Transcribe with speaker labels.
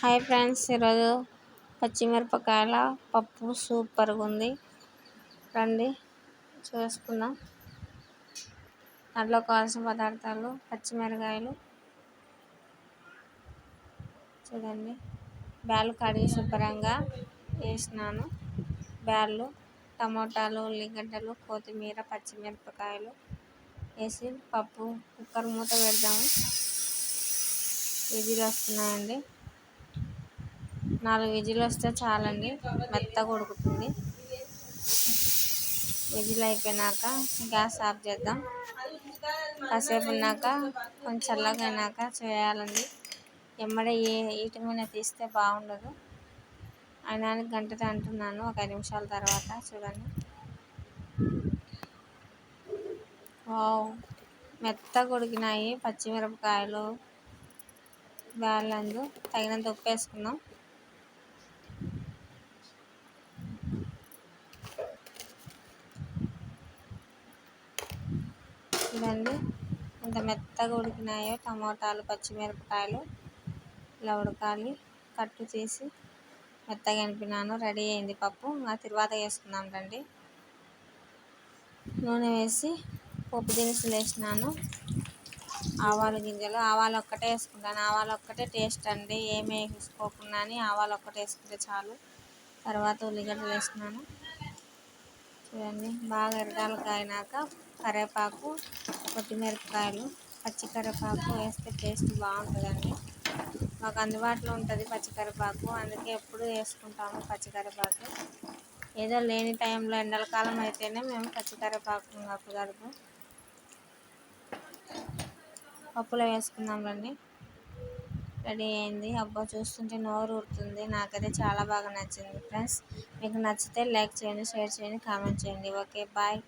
Speaker 1: Hi friends ఈరోజు పచ్చిమిరపకాయల పప్పు సూపర్గా ఉంది. రండి చూసుకుందాం. దాంట్లో కావాల్సిన పదార్థాలు పచ్చిమిరకాయలు చూడండి బ్యాలు కడిగి శుభ్రంగా వేసినాను. బ్యాళ్ళు టమోటాలు ఉల్లిగడ్డలు కొత్తిమీర పచ్చిమిరపకాయలు వేసి పప్పు కుక్కర్ మూత పెడదాము. ఇది వస్తున్నాయండి. నాలుగు విజిల్ వస్తే చాలండి. మెత్తగా ఉడుకుతుంది. విజిల్ అయిపోయినాక గ్యాస్ ఆఫ్ చేద్దాం. కాసేపు ఉన్నాక కొంచెం చల్లగా అయినాక చేయాలండి. ఎమ్మడే ఏ ఈటి మీద తీస్తే బాగుండదు. అయినా గంటతో అంటున్నాను ఒక ఐదు నిమిషాల తర్వాత చూడండి. వావ్! మెత్తగా ఉడికినాయి పచ్చిమిరపకాయలు బ్యాలందు తగినంత ఉప్పు వేసుకుందాం చూడండి ఎంత మెత్తగా ఉడికినాయో టమోటాలు పచ్చిమిరపకాయలు ఇలా ఉడకాలి. కట్టు చేసి మెత్తగా అనిపినాను రెడీ అయింది పప్పు. ఆ తర్వాత వేసుకుందాం రండి. నూనె వేసి పప్పు దినుసులు వేసినాను. ఆవాల గింజలు. ఆవాలు ఒక్కటే వేసుకుంటాను. ఆవాలు ఒక్కటే టేస్ట్ అండి. ఏమి వేసుకోకుండా ఆవాలు ఒక్కటే వేసుకుంటే చాలు. తర్వాత ఉల్లిగడ్డలు వేసుకున్నాను చూడండి బాగా ఎరగాలు కాయినాక కరివేపాకు కొత్తిమిరపకాయలు పచ్చి వేస్తే టేస్ట్ బాగుంటుందండి. మాకు అందుబాటులో ఉంటుంది పచ్చి అందుకే ఎప్పుడు వేసుకుంటాము పచ్చి ఏదో లేని టైంలో ఎండల కాలం అయితేనే మేము పచ్చి కరివేపాకు పప్పులో వేసుకుందాం రండి. రెడీ అయింది. అబ్బా చూస్తుంటే నోరు ఊరుతుంది. నాకైతే చాలా బాగా నచ్చింది ఫ్రెండ్స్. మీకు నచ్చితే లైక్ చేయండి షేర్ చేయండి కామెంట్ చేయండి. Okay bye.